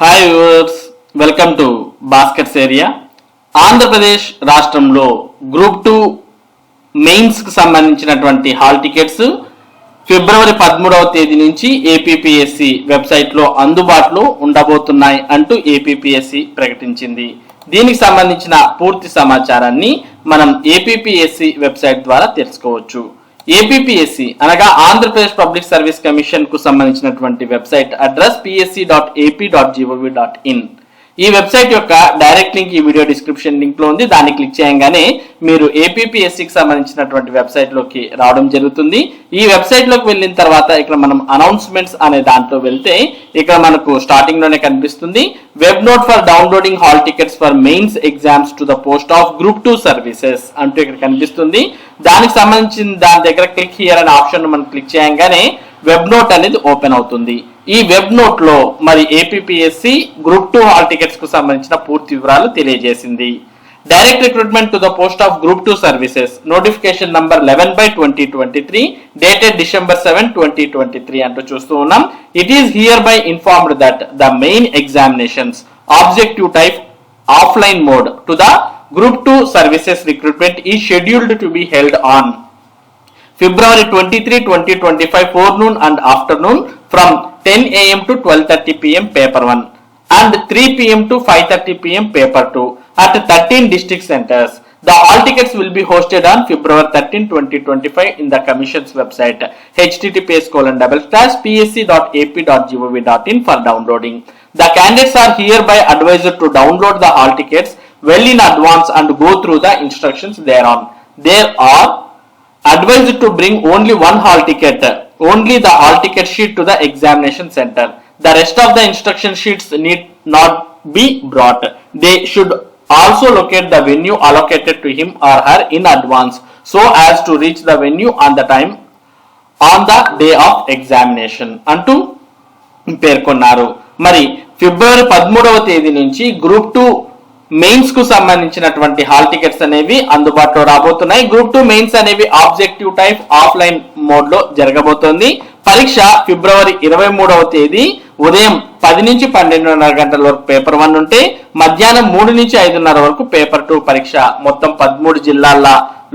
Hi viewers welcome to Bhaskar's area Andhra Pradesh రాష్ట్రంలో group two మెయిన్స్కి సంబంధించినటువంటి hall tickets ఫిబ్రవరి పదమూడవ తేదీ నుంచి ఏపీపీఎస్సి వెబ్సైట్లో అందుబాటులో ఉండబోతున్నాయి అంటూ ఏపీపీఎస్సి ప్రకటించింది. దీనికి సంబంధించిన పూర్తి సమాచారాన్ని మనం ఏపీపీఎస్సి వెబ్సైట్ ద్వారా తెలుసుకోవచ్చు. ఏపీపీఎస్సి అనగా ఆంధ్రప్రదేశ్ పబ్లిక్ సర్వీస్ కమిషన్కు సంబంధించినటువంటి website address PSC dot AP dot gov dot in ఈ వెబ్సైట్ యొక్క డైరెక్ట్ లింక్ ఈ వీడియో డిస్క్రిప్షన్ లింక్లో ఉంది. దాన్ని క్లిక్ చేయగానే మీరు ఏపీపీఎస్సికి సంబంధించినటువంటి వెబ్సైట్లోకి రావడం జరుగుతుంది. ఈ వెబ్సైట్లోకి వెళ్ళిన తర్వాత ఇక్కడ మనం అనౌన్స్మెంట్స్ అనే దాంట్లో వెళ్తే ఇక్కడ మనకు స్టార్టింగ్లోనే కనిపిస్తుంది. Web note for downloading hall tickets for mains exams to the post of group two services అంటూ ఇక్కడ కనిపిస్తుంది. దానికి సంబంధించిన దాని దగ్గర క్లిక్ హియర్ అనే ఆప్షన్ మనం క్లిక్ చేయగానే వెబ్ నోట్ అనేది ఓపెన్ అవుతుంది. ఈ వెబ్ నోట్లో మరి ఏపీఎస్సి గ్రూప్ టూ హాల్ టికెట్స్కు సంబంధించిన పూర్తి వివరాలు తెలియజేసింది. Direct recruitment to the post of group two services notification number eleven by twenty twenty three dated December seven twenty twenty three అంటూ చూస్తూ ఉన్నాం. It is hereby informed that the main examinations objective type offline mode to the group two services recruitment ఈ scheduled to be held on February 23, 2025 forenoon and afternoon from 10 a.m. to 12:30 p.m. paper 1 and 3 p.m. to 5:30 p.m. paper 2 at 13 district centers. The all tickets will be hosted on February 13, 2025 in the Commission's website https colon double slash psc.ap.gov.in for downloading. The candidates are hereby advised to download the hall tickets well in advance and go through the instructions thereon. There are advised to bring only one hall ticket, only the hall ticket sheet to the examination center. The rest of the instruction sheets need not be brought. They should also locate the venue allocated to him or her in advance so as to reach the venue on the time on the day of examination అంటూ పేర్కొన్నారు మరి ఫిబ్రవరి పదమూడవ తేదీ నుంచి group two మెయిన్స్కు సంబంధించినటువంటి hall tickets అనేవి అందుబాటులో రాబోతున్నాయి. గ్రూప్ టూ మెయిన్స్ అనేవి ఆబ్జెక్టివ్ టైప్ ఆఫ్లైన్ మోడ్లో జరగబోతోంది. పరీక్ష ఫిబ్రవరి ఇరవై మూడవ తేదీ ఉదయం పది నుంచి పన్నెండున్నర గంటల వరకు పేపర్ వన్ ఉంటే మధ్యాహ్నం మూడు నుంచి ఐదున్నర వరకు పేపర్ టూ పరీక్ష. మొత్తం పదమూడు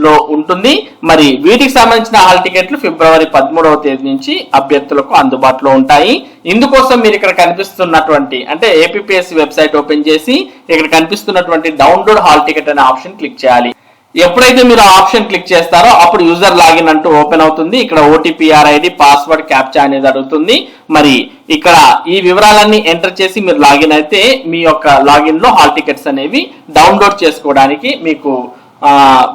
లో ఉంటుంది. మరి వీటికి సంబంధించిన హాల్ టికెట్లు ఫిబ్రవరి పదమూడవ తేదీ నుంచి అభ్యర్థులకు అందుబాటులో ఉంటాయి. ఇందుకోసం మీరు ఇక్కడ కనిపిస్తున్నటువంటి అంటే ఏపీఎస్సి వెబ్సైట్ ఓపెన్ చేసి ఇక్కడ కనిపిస్తున్నటువంటి డౌన్లోడ్ హాల్ టికెట్ అనే ఆప్షన్ క్లిక్ చేయాలి. ఎప్పుడైతే మీరు ఆప్షన్ క్లిక్ చేస్తారో అప్పుడు యూజర్ లాగిన్ అంటూ ఓపెన్ అవుతుంది. ఇక్కడ ఓటీపీఆర్ ఐడి పాస్వర్డ్ క్యాప్చా అనేది అడుగుతుంది. మరి ఇక్కడ ఈ వివరాలన్నీ ఎంటర్ చేసి మీరు లాగిన్ అయితే మీ యొక్క లాగిన్లో హాల్ టికెట్స్ అనేవి డౌన్లోడ్ చేసుకోవడానికి మీకు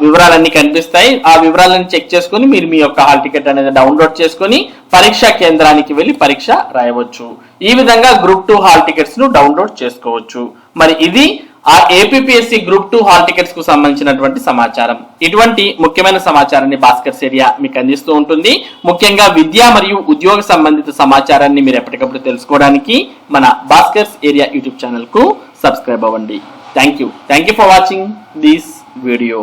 వివరాలన్నీ కనిపిస్తాయి. ఆ వివరాలను చెక్ చేసుకుని మీరు మీ యొక్క హాల్ టికెట్ అనేది డౌన్లోడ్ చేసుకొని పరీక్షా కేంద్రానికి వెళ్ళి పరీక్ష రాయవచ్చు. ఈ విధంగా గ్రూప్ టూ హాల్ టికెట్స్ను డౌన్లోడ్ చేసుకోవచ్చు. మరి ఇది ఆ ఏపీఎస్సి గ్రూప్ టూ హాల్ టికెట్స్కు సంబంధించినటువంటి సమాచారం. ఇటువంటి ముఖ్యమైన సమాచారాన్ని భాస్కర్స్ ఏరియా మీకు అందిస్తూ ఉంటుంది. ముఖ్యంగా విద్య మరియు ఉద్యోగ సంబంధిత సమాచారాన్ని మీరు ఎప్పటికప్పుడు తెలుసుకోవడానికి మన భాస్కర్స్ ఏరియా యూట్యూబ్ ఛానల్కు సబ్స్క్రైబ్ అవ్వండి. Thank you thank you for watching this video